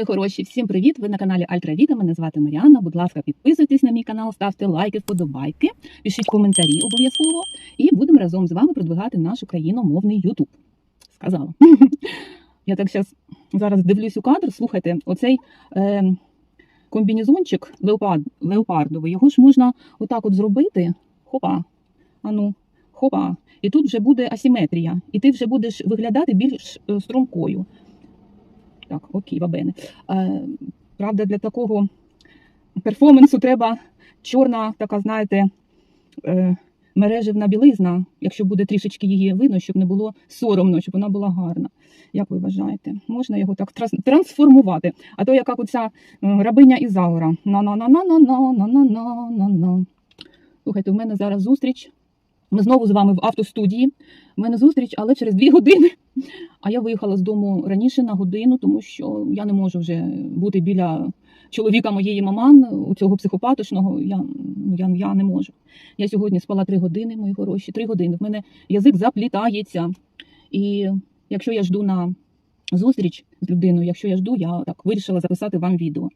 мої хороші, всім привіт! Ви на каналі Альтра Віта. Мене звати Маріанна. Будь ласка, підписуйтесь на мій канал, ставте лайки, вподобайки, пишіть коментарі обов'язково, і будемо разом з вами продвигати наш україномовний Ютуб. Сказала. Я так щас, зараз дивлюсь у кадр. Слухайте, оцей е, комбінезончик леопард, леопардовий, його ж можна отак от зробити. Хопа. Ану, хопа. І тут вже буде асиметрія, і ти вже будеш виглядати більш е, стромкою. Так, окей, вабени. Е, правда, для такого перформансу треба чорна, така, знаєте, е, мережевна білизна, якщо буде трішечки її видно, щоб не було соромно, щоб вона була гарна. Як ви вважаєте? Можна його так трансформувати? А то яка оця рабиня Ізаура. На-на-на-на-на-на-на-на-на-на. Слухайте, у мене зараз зустріч. Ми знову з вами в автостудії. У мене зустріч, але через дві години. А я виїхала з дому раніше на годину, тому що я не можу вже бути біля чоловіка моєї маман, у цього психопатичного. Я, я, я не можу. Я сьогодні спала три години, мої хороші, три години. В мене язик заплітається. І якщо я жду на зустріч з людиною, якщо я жду, я так вирішила записати вам відео.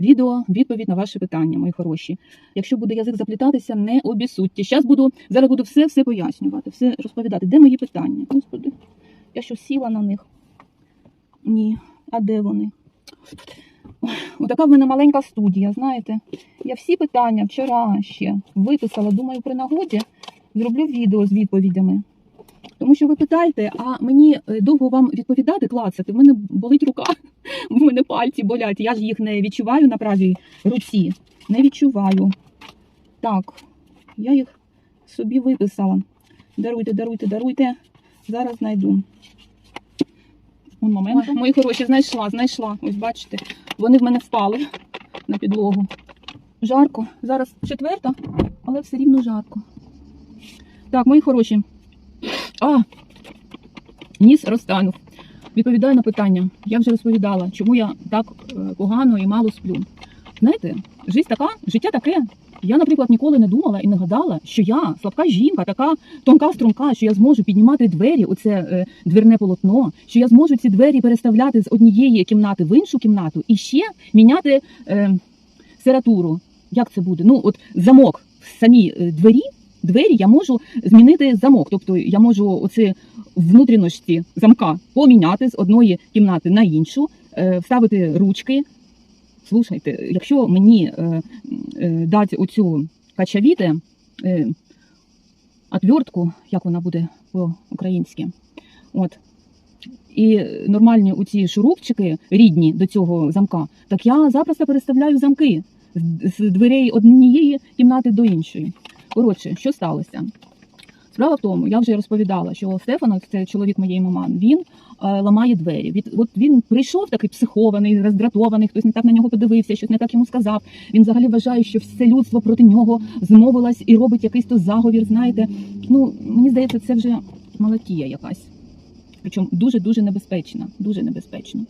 Відео відповідь на ваші питання, мої хороші. Якщо буде язик заплітатися, не обісудьте. Зараз буду зараз буду все все пояснювати, все розповідати. Де мої питання? Господи, я що сіла на них? Ні. А де вони? Отака в мене маленька студія, знаєте. Я всі питання вчора ще виписала. Думаю, при нагоді зроблю відео з відповідями. Тому що ви питаєте, а мені е, довго вам відповідати, клацати. В мене болить рука, в мене пальці болять. Я ж їх не відчуваю на правій руці. Не відчуваю. Так, я їх собі виписала. Даруйте, даруйте, даруйте. Зараз знайду. Момент. Мої хороші, знайшла, знайшла. Ось бачите, вони в мене впали на підлогу. Жарко. Зараз четверта, але все рівно жарко. Так, мої хороші. А! Ніс розтанув. Відповідаю на питання. Я вже розповідала, чому я так е, погано і мало сплю. Знаєте, життя така, життя таке. Я, наприклад, ніколи не думала і не гадала, що я слабка жінка, така тонка струнка, що я зможу піднімати двері, оце е, дверне полотно, що я зможу ці двері переставляти з однієї кімнати в іншу кімнату і ще міняти е, сературу. Як це буде? Ну, от замок в самій е, двері, двері я можу змінити замок. Тобто я можу оці внутрішності замка поміняти з одної кімнати на іншу, е, вставити ручки. Слушайте, якщо мені е, е, дати оцю качавіте, отвертку, як вона буде по-українськи, от, і нормальні оці шурупчики рідні до цього замка, так я запросто переставляю замки з дверей однієї кімнати до іншої. Коротше, що сталося? Справа в тому, я вже розповідала, що Стефано, це чоловік моєї маман, він е, ламає двері. Від, от він прийшов такий психований, роздратований, хтось не так на нього подивився, щось не так йому сказав. Він взагалі вважає, що все людство проти нього змовилось і робить якийсь то заговір. Знаєте, ну мені здається, це вже малатія якась. Причому дуже-дуже небезпечна, дуже небезпечна.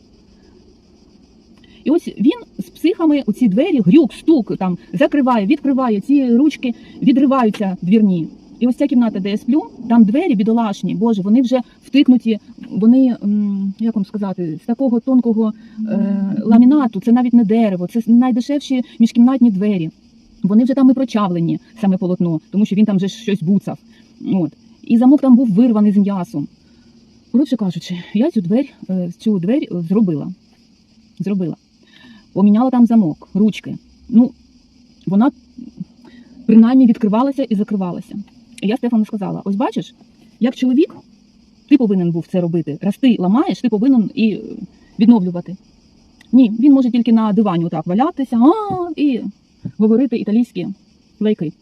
І ось він з психами у ці двері, грюк, стук там закриває, відкриває, ці ручки відриваються двірні. І ось ця кімната, де я сплю, там двері бідолашні, боже, вони вже втикнуті, вони, як вам сказати, з такого тонкого е, ламінату, це навіть не дерево, це найдешевші міжкімнатні двері. Вони вже там і прочавлені, саме полотно, тому що він там вже щось буцав. От. І замок там був вирваний з м'ясом. Коротше кажучи, я цю двері, е, цю двері зробила. Зробила. Поміняла там замок, ручки. Ну, вона принаймні відкривалася і закривалася. І я Стефану сказала: ось бачиш, як чоловік, ти повинен був це робити. Раз ти ламаєш, ти повинен і е, відновлювати. Ні, він може тільки на дивані отак валятися і говорити італійські лайки,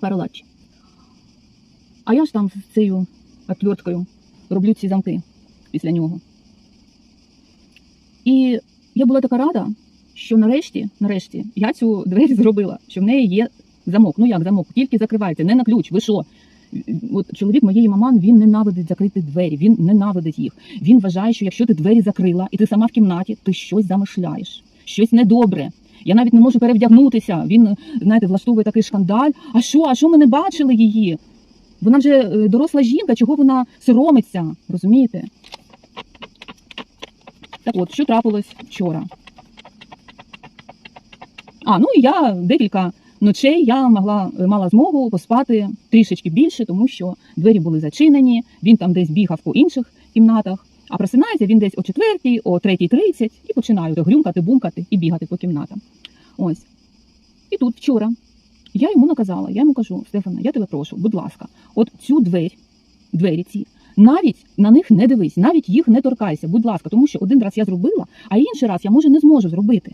паролачі. А я ж там з цією отверткою роблю ці замки після нього. І я була така рада, що нарешті, нарешті, я цю двері зробила, що в неї є замок. Ну як замок, тільки закривається, не на ключ. Ви що? От чоловік моєї маман він ненавидить закрити двері, він ненавидить їх. Він вважає, що якщо ти двері закрила і ти сама в кімнаті, ти щось замишляєш, щось недобре. Я навіть не можу перевдягнутися. Він, знаєте, влаштовує такий шкандаль. А що? А що ми не бачили її? Вона вже е, доросла жінка, чого вона соромиться, розумієте? Так от, що трапилось вчора? А, ну і я декілька ночей я могла мала змогу поспати трішечки більше, тому що двері були зачинені, він там десь бігав по інших кімнатах. А просинається він десь о четвертій, о третій тридцять і починаю грюмкати, бумкати і бігати по кімнатам. Ось. І тут вчора я йому наказала, я йому кажу, Стефана, я тебе прошу, будь ласка, от цю двері, двері ці, навіть на них не дивись, навіть їх не торкайся, будь ласка, тому що один раз я зробила, а інший раз я може не зможу зробити.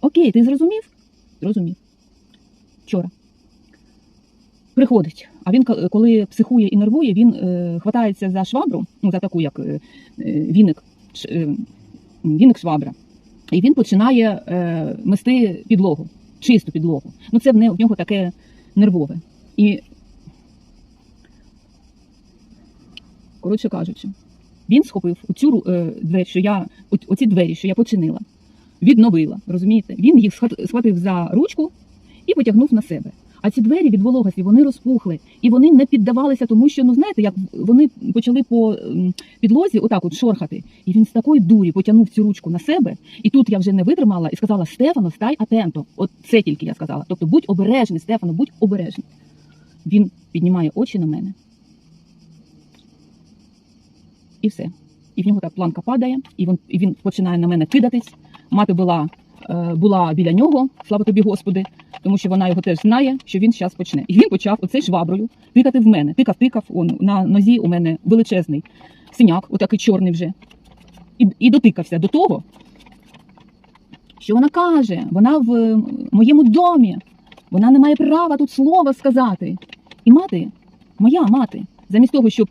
Окей, ти зрозумів? Зрозумів. Вчора. Приходить. А він коли психує і нервує, він е, хватається за швабру, ну за таку, як е, е, віник, ш- е, віник швабра. І він починає е, мести підлогу, чисту підлогу. Ну це в, в нього таке нервове. І, коротше кажучи, він схопив оцю е, двері, що я, оці двері, що я починила, відновила. Розумієте? Він їх схват- схватив за ручку і потягнув на себе. А ці двері від вологості вони розпухли і вони не піддавалися, тому що ну знаєте, як вони почали по підлозі отак от шорхати. І він з такої дурі потягнув цю ручку на себе. І тут я вже не витримала і сказала: Стефано, стай атенто. От це тільки я сказала. Тобто будь обережний, Стефано, будь обережний. Він піднімає очі на мене. І все. І в нього так планка падає, і він, і він починає на мене кидатись. Мати була, е, була біля нього, слава тобі, Господи, тому що вона його теж знає, що він зараз почне. І він почав оцей шваброю тикати в мене. Тикав, тикав, на нозі у мене величезний синяк, отакий чорний вже. І, і дотикався до того, що вона каже, вона в е, моєму домі, вона не має права тут слова сказати. І мати, моя мати, замість того, щоб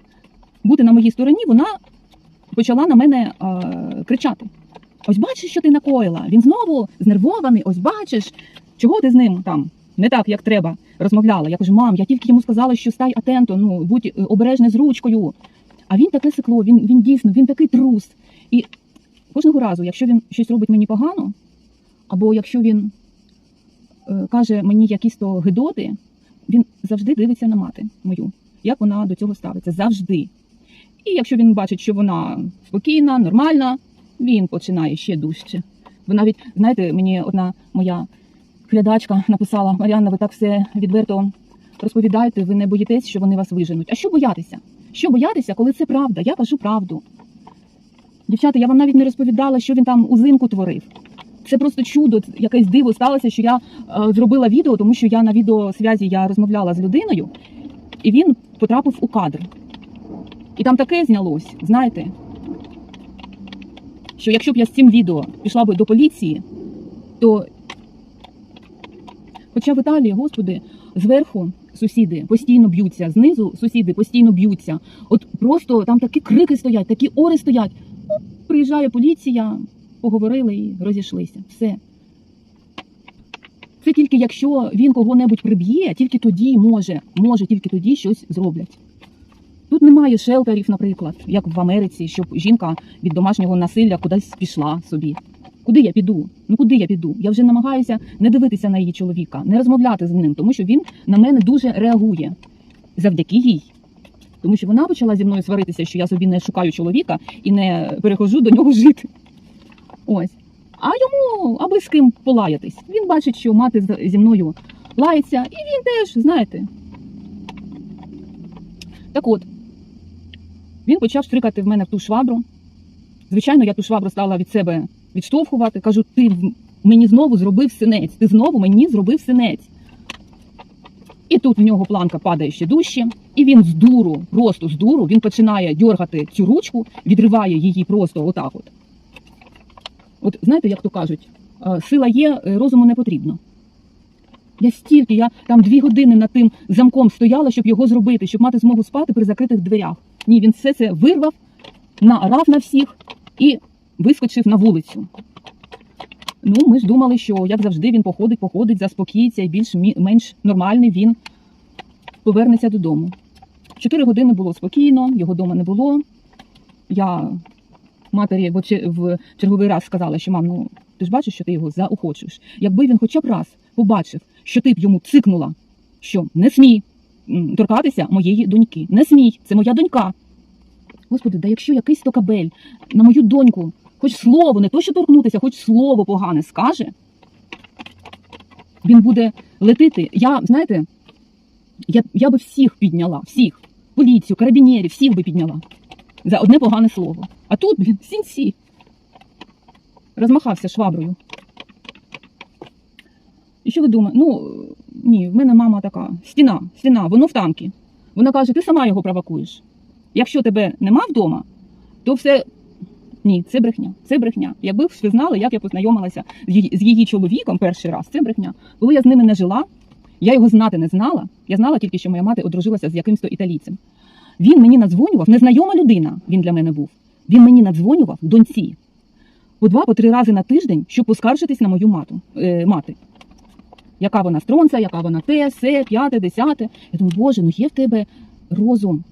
бути на моїй стороні, вона почала на мене е, кричати. Ось бачиш, що ти накоїла. Він знову знервований, ось бачиш, чого ти з ним там не так, як треба, розмовляла. Я кажу, мам, я тільки йому сказала, що стай атенто, ну будь е, обережний з ручкою. А він таке секло, він, він дійсно, він такий трус. І кожного разу, якщо він щось робить мені погано, або якщо він е, каже мені якісь то гидоти, він завжди дивиться на мати мою, як вона до цього ставиться. Завжди. І якщо він бачить, що вона спокійна, нормальна, він починає ще дужче. Ви навіть, знаєте, мені одна моя глядачка написала: Маріанна, ви так все відверто розповідаєте, ви не боїтесь, що вони вас виженуть. А що боятися? Що боятися, коли це правда? Я кажу правду. Дівчата, я вам навіть не розповідала, що він там узимку творив. Це просто чудо, якесь диво сталося, що я е, зробила відео, тому що я на відеосвязі я розмовляла з людиною, і він потрапив у кадр. І там таке знялось, знаєте, що якщо б я з цим відео пішла би до поліції, то, хоча в Італії, господи, зверху сусіди постійно б'ються, знизу сусіди постійно б'ються. От просто там такі крики стоять, такі ори стоять. Ну, приїжджає поліція, поговорили і розійшлися. Все. Це тільки якщо він кого-небудь приб'є, тільки тоді може, може тільки тоді щось зроблять. Тут немає шелтерів, наприклад, як в Америці, щоб жінка від домашнього насилля кудись пішла собі. Куди я піду? Ну куди я піду? Я вже намагаюся не дивитися на її чоловіка, не розмовляти з ним, тому що він на мене дуже реагує завдяки їй. Тому що вона почала зі мною сваритися, що я собі не шукаю чоловіка і не перехожу до нього жити. Ось. А йому аби з ким полаятись. Він бачить, що мати зі мною лається, і він теж, знаєте. Так от, він почав штрикати в мене в ту швабру. Звичайно, я ту швабру стала від себе відштовхувати. Кажу, ти мені знову зробив синець, ти знову мені зробив синець. І тут в нього планка падає ще дужче, і він з дуру, просто з дуру, він починає дьоргати цю ручку, відриває її просто отак от. От знаєте, як то кажуть, е, сила є, е, розуму не потрібно. Я стільки, я там дві години над тим замком стояла, щоб його зробити, щоб мати змогу спати при закритих дверях. Ні, він все це вирвав, наорав на всіх і вискочив на вулицю. Ну, ми ж думали, що як завжди він походить, походить, заспокіється і більш-менш нормальний він повернеться додому. Чотири години було спокійно, його вдома не було. Я матері в, черговий раз сказала, що мам, ну ти ж бачиш, що ти його заохочуєш. Якби він хоча б раз побачив, що ти б йому цикнула, що не смій торкатися моєї доньки. Не смій, це моя донька. Господи, да якщо якийсь то кабель на мою доньку, хоч слово, не то що торкнутися, хоч слово погане скаже, він буде летити. Я, знаєте, я, я би всіх підняла, всіх. Поліцію, карабінерів, всіх би підняла. За одне погане слово. А тут, блін, сінсі. Розмахався шваброю. І що ви думаєте? Ну, ні, в мене мама така. Стіна, стіна, воно в танки. Вона каже, ти сама його провокуєш. Якщо тебе нема вдома, то все. Ні, це брехня. Це брехня. Якби ви знали, як я познайомилася з її, з її чоловіком перший раз, це брехня. Коли я з ними не жила, я його знати не знала. Я знала тільки, що моя мати одружилася з якимсь то італійцем. Він мені надзвонював, незнайома людина він для мене був. Він мені надзвонював доньці по два, по три рази на тиждень, щоб поскаржитись на мою мату, е, мати. Яка вона стронця, яка вона те, се, п'яте, десяте. Я думаю, боже, ну є в тебе розум.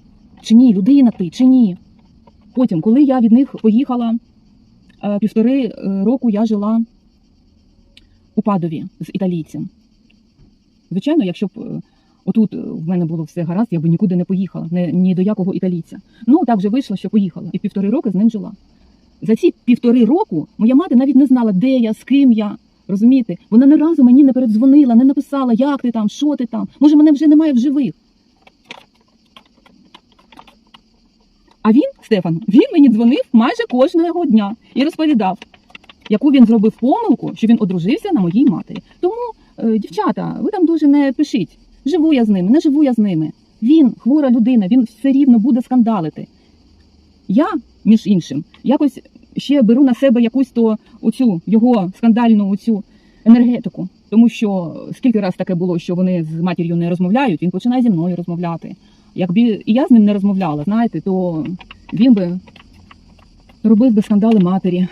Чи ні, людина ти, чи ні? Потім, коли я від них поїхала е, півтори е, року, я жила у Падові з італійцем. Звичайно, якщо б е, отут в мене було все гаразд, я б нікуди не поїхала, не, ні до якого італійця. Ну, так вже вийшло, що поїхала. І півтори роки з ним жила. За ці півтори року моя мати навіть не знала, де я, з ким я. Розумієте? Вона ні разу мені не передзвонила, не написала, як ти там, що ти там. Може, мене вже немає в живих. А він, Стефан, він мені дзвонив майже кожного дня і розповідав, яку він зробив помилку, що він одружився на моїй матері. Тому, е, дівчата, ви там дуже не пишіть. Живу я з ними, не живу я з ними. Він хвора людина, він все рівно буде скандалити. Я, між іншим, якось ще беру на себе якусь то оцю його скандальну оцю енергетику. Тому що скільки раз таке було, що вони з матір'ю не розмовляють, він починає зі мною розмовляти. Якби і я з ним не розмовляла, знаєте, то він би робив би скандали матері.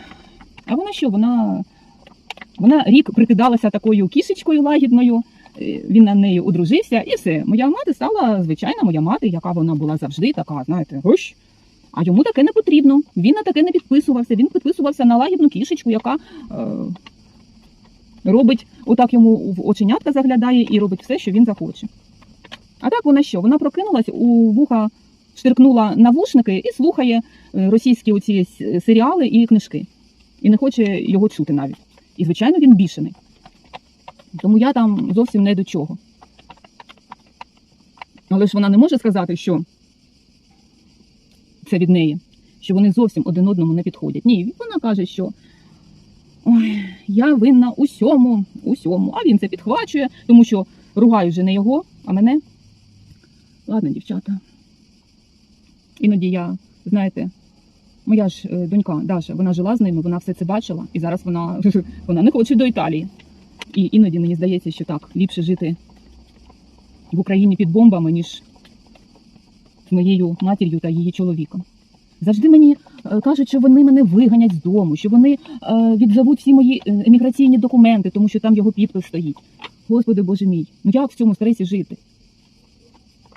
А вона що? Вона, вона рік прикидалася такою кішечкою лагідною. е, Він на неї одружився, і все. Моя мати стала звичайна моя мати, яка вона була завжди така, знаєте, гощ. А йому таке не потрібно. Він на таке не підписувався. Він підписувався на лагідну кішечку, яка е, робить, отак йому в оченятка заглядає і робить все, що він захоче. А так вона що? Вона прокинулась, у вуха штиркнула навушники і слухає е, російські оці серіали і книжки. І не хоче його чути навіть. І, звичайно, він бішений. Тому я там зовсім не до чого. Але ж вона не може сказати, що це від неї, що вони зовсім один одному не підходять. Ні, вона каже, що ой, я винна усьому, усьому. А він це підхвачує, тому що ругаю вже не його, а мене. Ладно, дівчата. Іноді я, знаєте, моя ж е, донька Даша, вона жила з ними, вона все це бачила, і зараз вона, вона не хоче до Італії. І іноді мені здається, що так, ліпше жити в Україні під бомбами, ніж моєю матір'ю та її чоловіком. Завжди мені е, кажуть, що вони мене виганять з дому, що вони е, відзовуть всі мої е, еміграційні документи, тому що там його підпис стоїть. Господи Боже мій, ну як в цьому стресі жити?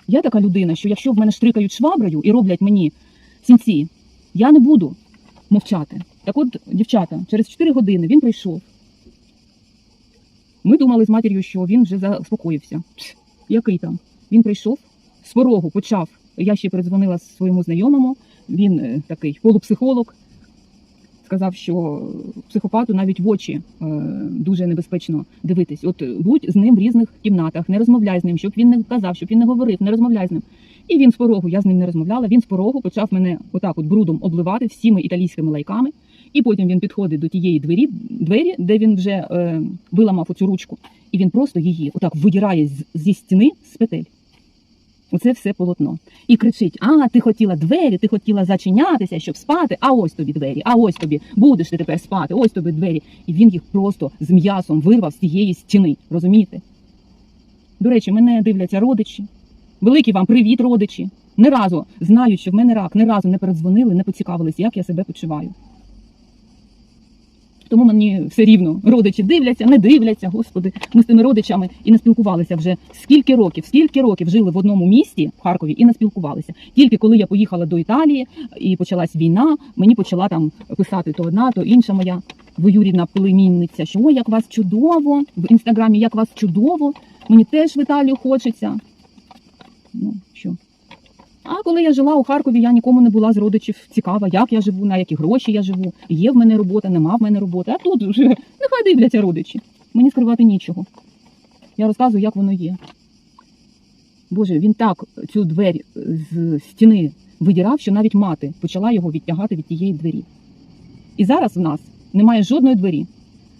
Я така людина, що якщо в мене штрикають шваброю і роблять мені сінці, я не буду мовчати. Так от, дівчата, через 4 години він прийшов. Ми думали з матір'ю, що він вже заспокоївся. Який там? Він прийшов з порогу, почав. Я ще передзвонила своєму знайомому. Він е, такий полупсихолог. Сказав, що психопату навіть в очі е, дуже небезпечно дивитись. От е, будь з ним в різних кімнатах, не розмовляй з ним, щоб він не казав, щоб він не говорив, не розмовляй з ним. І він з порогу, я з ним не розмовляла. Він з порогу почав мене отак от брудом обливати всіми італійськими лайками. І потім він підходить до тієї двері, двері де він вже е, виламав оцю ручку, і він просто її отак видирає з- зі стіни з петель. Оце все полотно. І кричить: А, ти хотіла двері, ти хотіла зачинятися, щоб спати. А ось тобі двері, а ось тобі будеш ти тепер спати, ось тобі двері. І він їх просто з м'ясом вирвав з тієї стіни. Розумієте? До речі, мене дивляться родичі. Великий вам привіт, родичі. Ні разу знають, що в мене рак, ні разу не передзвонили, не поцікавились, як я себе почуваю. Тому мені все рівно родичі дивляться, не дивляться. Господи, ми з тими родичами і не спілкувалися вже скільки років, скільки років жили в одному місті в Харкові і не спілкувалися. Тільки коли я поїхала до Італії і почалась війна, мені почала там писати то одна, то інша моя двоюрідна племінниця, що ой, як вас чудово в інстаграмі, як вас чудово. Мені теж в Італію хочеться. Ну. А коли я жила у Харкові, я нікому не була з родичів цікава, як я живу, на які гроші я живу. Є в мене робота, нема в мене роботи. А тут вже нехай дивляться родичі. Мені скривати нічого. Я розказую, як воно є. Боже, він так цю двері з стіни видірав, що навіть мати почала його відтягати від тієї двері. І зараз в нас немає жодної двері.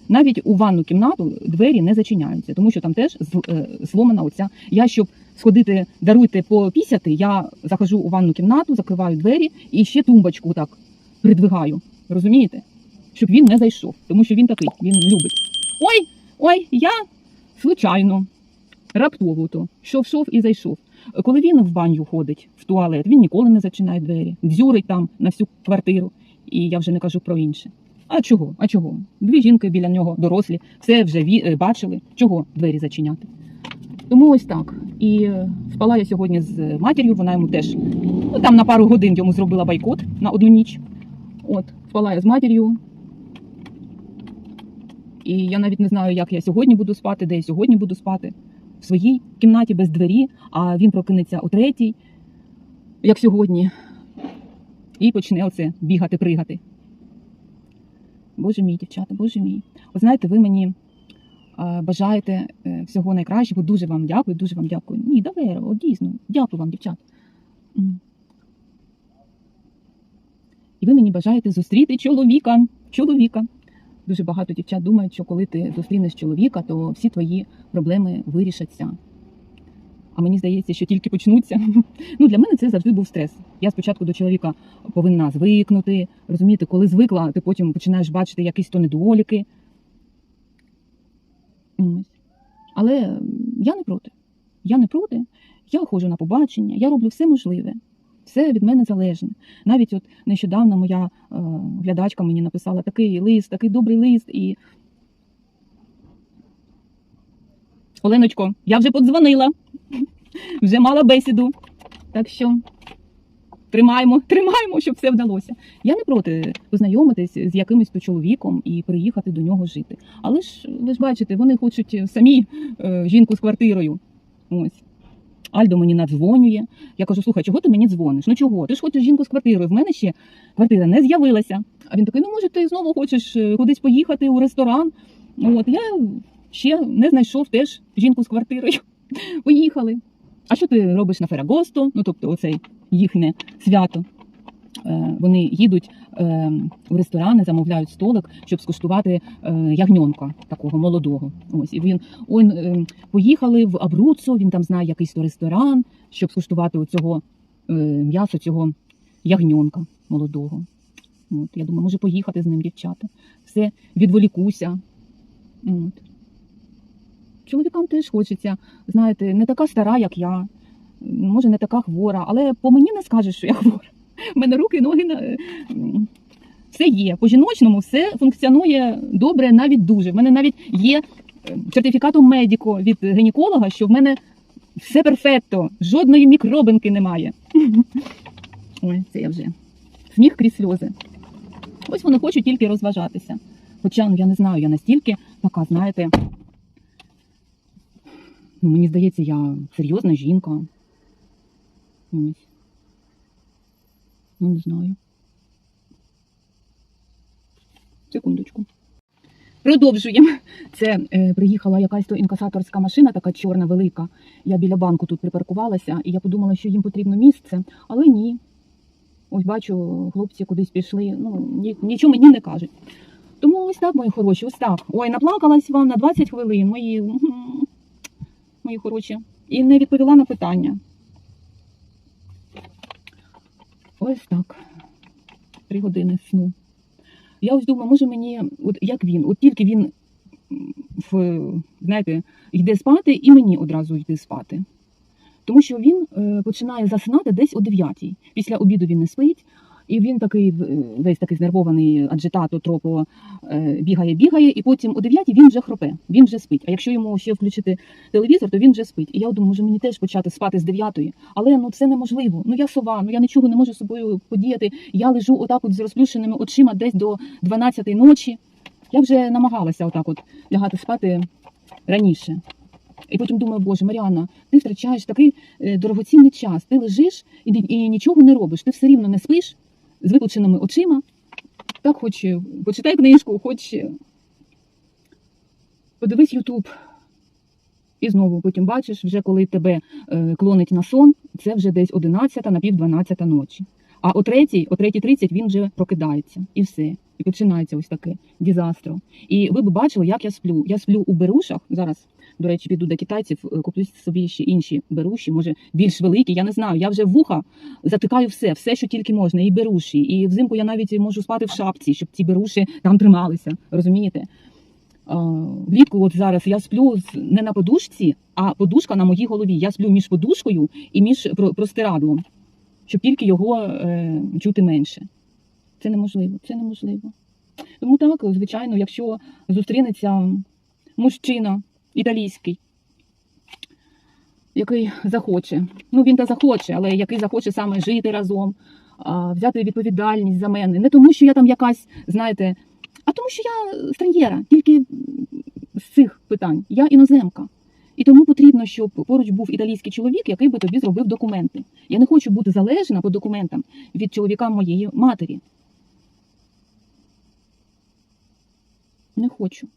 Навіть у ванну кімнату двері не зачиняються, тому що там теж е, зломана оця. Я, щоб сходити, даруйте попісяти, я захожу у ванну кімнату, закриваю двері і ще тумбочку так придвигаю. Розумієте? Щоб він не зайшов, тому що він такий, він любить. Ой, ой, я случайно, раптово то, шов шов і зайшов. Коли він в баню ходить в туалет, він ніколи не зачинає двері, дзюрить там на всю квартиру. І я вже не кажу про інше. А чого? А чого? Дві жінки біля нього дорослі, все вже е, бачили. Чого двері зачиняти? Тому ось так. І е, спала я сьогодні з матір'ю, вона йому теж ну, там на пару годин йому зробила байкот на одну ніч. От, спала я з матір'ю. І я навіть не знаю, як я сьогодні буду спати, де я сьогодні буду спати. В своїй кімнаті без двері, а він прокинеться о третій, як сьогодні, і почне оце бігати, пригати. Боже мій, дівчата, боже мій. Ви знаєте, ви мені бажаєте е, всього найкращого. Дуже вам дякую, дуже вам дякую. Ні, давай, от дійсно, дякую вам, дівчат. І ви мені бажаєте зустріти чоловіка. Чоловіка. Дуже багато дівчат думають, що коли ти зустрінеш чоловіка, то всі твої проблеми вирішаться. А мені здається, що тільки почнуться. Ну, для мене це завжди був стрес. Я спочатку до чоловіка повинна звикнути. Розумієте, коли звикла, ти потім починаєш бачити якісь то недоліки. Ось. Але я не проти. Я не проти. Я ходжу на побачення, я роблю все можливе. Все від мене залежне. Навіть от нещодавно моя е, глядачка мені написала такий лист, такий добрий лист. І Оленочко, я вже подзвонила, вже мала бесіду. Так що тримаємо, тримаємо, щоб все вдалося. Я не проти познайомитись з якимось то чоловіком і приїхати до нього жити. Але ж ви ж бачите, вони хочуть самі е, жінку з квартирою. Ось. Альдо мені надзвонює. Я кажу: слухай, чого ти мені дзвониш? Ну чого? Ти ж хочеш жінку з квартирою. В мене ще квартира не з'явилася. А він такий: ну може, ти знову хочеш е, кудись поїхати у ресторан. От я ще не знайшов теж жінку з квартирою. Поїхали. А що ти робиш на Ферагосто? Ну тобто, оцей їхнє свято. Е, Вони їдуть е, в ресторани, замовляють столик, щоб скуштувати е, ягньонка такого молодого. Ось і він е, поїхали в Абруццо, він там знає якийсь то ресторан, щоб скуштувати оцього м'ясо цього ягньонка молодого. От, я думаю, може поїхати з ним, дівчата. Все, відволікуся. От. Чоловікам теж хочеться, знаєте, не така стара, як я, може, не така хвора, але по мені не скажеш, що я хвора. У мене руки, ноги все є. По жіночному все функціонує добре, навіть дуже. В мене навіть є е, сертифікатом медико від гінеколога, що в мене все перфекто, жодної мікробинки немає. Ой, це я вже сміх крізь сльози. Ось вони хочуть тільки розважатися. Хоча ну, я не знаю, я настільки така, знаєте. Ну, мені здається, я серйозна жінка. Ось. Ну, не знаю. Секундочку. Продовжуємо. Це е, приїхала якась то інкасаторська машина, така чорна, велика. Я біля банку тут припаркувалася, і я подумала, що їм потрібно місце, але ні. Ось бачу, хлопці кудись пішли. Ну, ні, нічого мені не кажуть. Тому ось так, мої хороші, ось так. Ой, наплакалась вам на 20 хвилин, мої, мої хороші. І не відповіла на питання. Ось так. Три години сну. Я ось думаю, може мені, от як він, от тільки він в, знаєте, йде спати, і мені одразу йде спати. Тому що він е, починає засинати десь о 9 Після обіду він не спить, і він такий весь такий знервований, аджитато, тропо е, бігає, бігає, і потім о 9 він вже хропе, він вже спить. А якщо йому ще включити телевізор, то він вже спить. І я думаю, може мені теж почати спати з 9 але ну це неможливо. Ну я сова, ну я нічого не можу з собою подіяти. Я лежу отак от з розплющеними очима десь до 12 ночі. Я вже намагалася отак от лягати спати раніше. І потім думаю, боже, Маріанна, ти втрачаєш такий е, дорогоцінний час. Ти лежиш і, і нічого не робиш. Ти все рівно не спиш з виплаченими очима. Так хоч е, почитай книжку, хоч е, подивись Ютуб. І знову потім бачиш, вже коли тебе е, клонить на сон, це вже десь 11 на пів 12 ночі. А о третій, о третій 30 він вже прокидається, і все. І починається ось таке дізастро. І ви б бачили, як я сплю. Я сплю у берушах. Зараз, до речі, піду до китайців, е, куплю собі ще інші беруші, може більш великі. Я не знаю. Я вже вуха затикаю все, все, що тільки можна, і беруші. І взимку я навіть можу спати в шапці, щоб ці беруші там трималися. Розумієте? Влітку, от зараз я сплю не на подушці, а подушка на моїй голові. Я сплю між подушкою і між простирадлом, щоб тільки його е, чути менше. Це неможливо, це неможливо. Тому так, звичайно, якщо зустрінеться мужчина італійський, який захоче, ну він та захоче, але який захоче саме жити разом, взяти відповідальність за мене. Не тому, що я там якась, знаєте, а тому, що я странєра, тільки з цих питань. Я іноземка. І тому потрібно, щоб поруч був італійський чоловік, який би тобі зробив документи. Я не хочу бути залежна по документам від чоловіка моєї матері. Не хочу.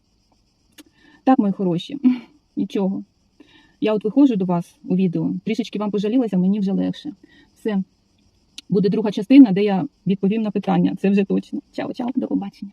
Так, мої хороші, нічого. Я от виходжу до вас у відео, трішечки вам пожалілася, мені вже легше. Все. Буде друга частина, де я відповім на питання. Це вже точно. Чао, чао, до побачення.